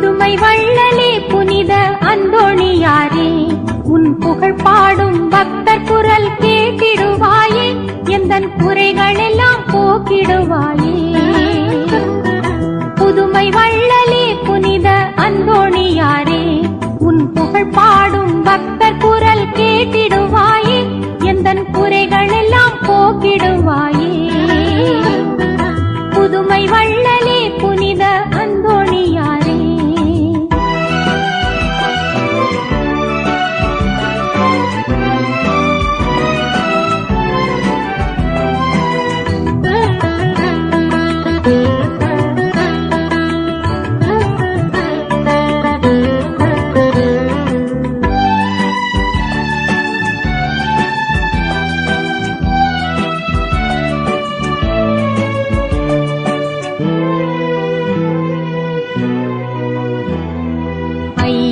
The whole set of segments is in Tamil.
புதுமை வள்ளலே புனித அந்தோணியாரே. உன் புகழ் பாடும் பக்தர் குரல் கேட்டிடுவாயே. எந்த குறைகள் எல்லாம் போக்கிடுவாயே. புதுமை வள்ளலே புனித அந்தோணியாரே. உன் புகழ் பாடும் பக்தர் குரல் கேட்டிடுவாயே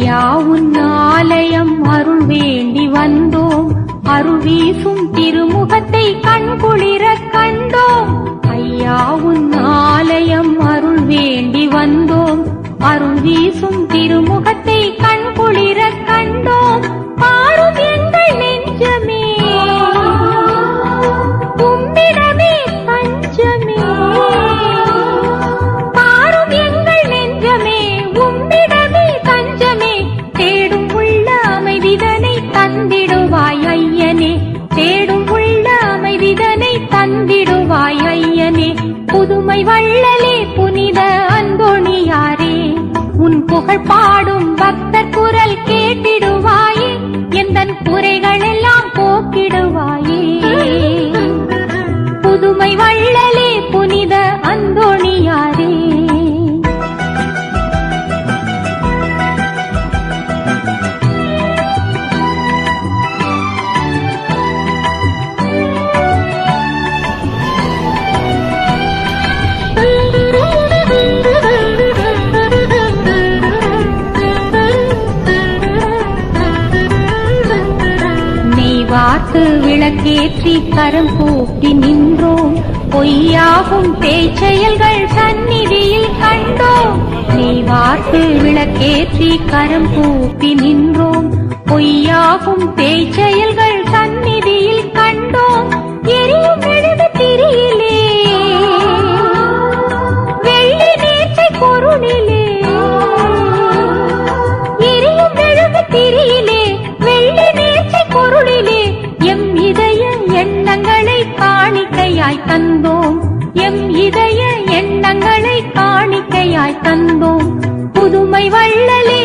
ஐயா உன் ஆலயம் அருள் வேண்டி வந்தோம். அருள் வீசும் திருமுகத்தை கண்குளிர கண்டோம். ஐயா உன் ஆலயம் அருள் வேண்டி வந்தோம். அருள் வீசும் புகழ் பாடும் வார்த்து விளக்கேற்றி கரம் கூப்பி நின்றோம். பொய்யாகும் பேச்செயல்கள் சந்நிதியில் கண்டோம். நீ வார்த்து விளக்கேற்றி கரம் கூப்பி நின்றோம். பொய்யாகும் பேச்செயல்கள் சந்நிதியில் கண்டோம். எரியும் எழுது திரியிலே. வெள்ளி நேற்றை பொருளிலே இதய எண்ணங்களை காணிக்கையாய் தந்தோம். புதுமை வள்ளலே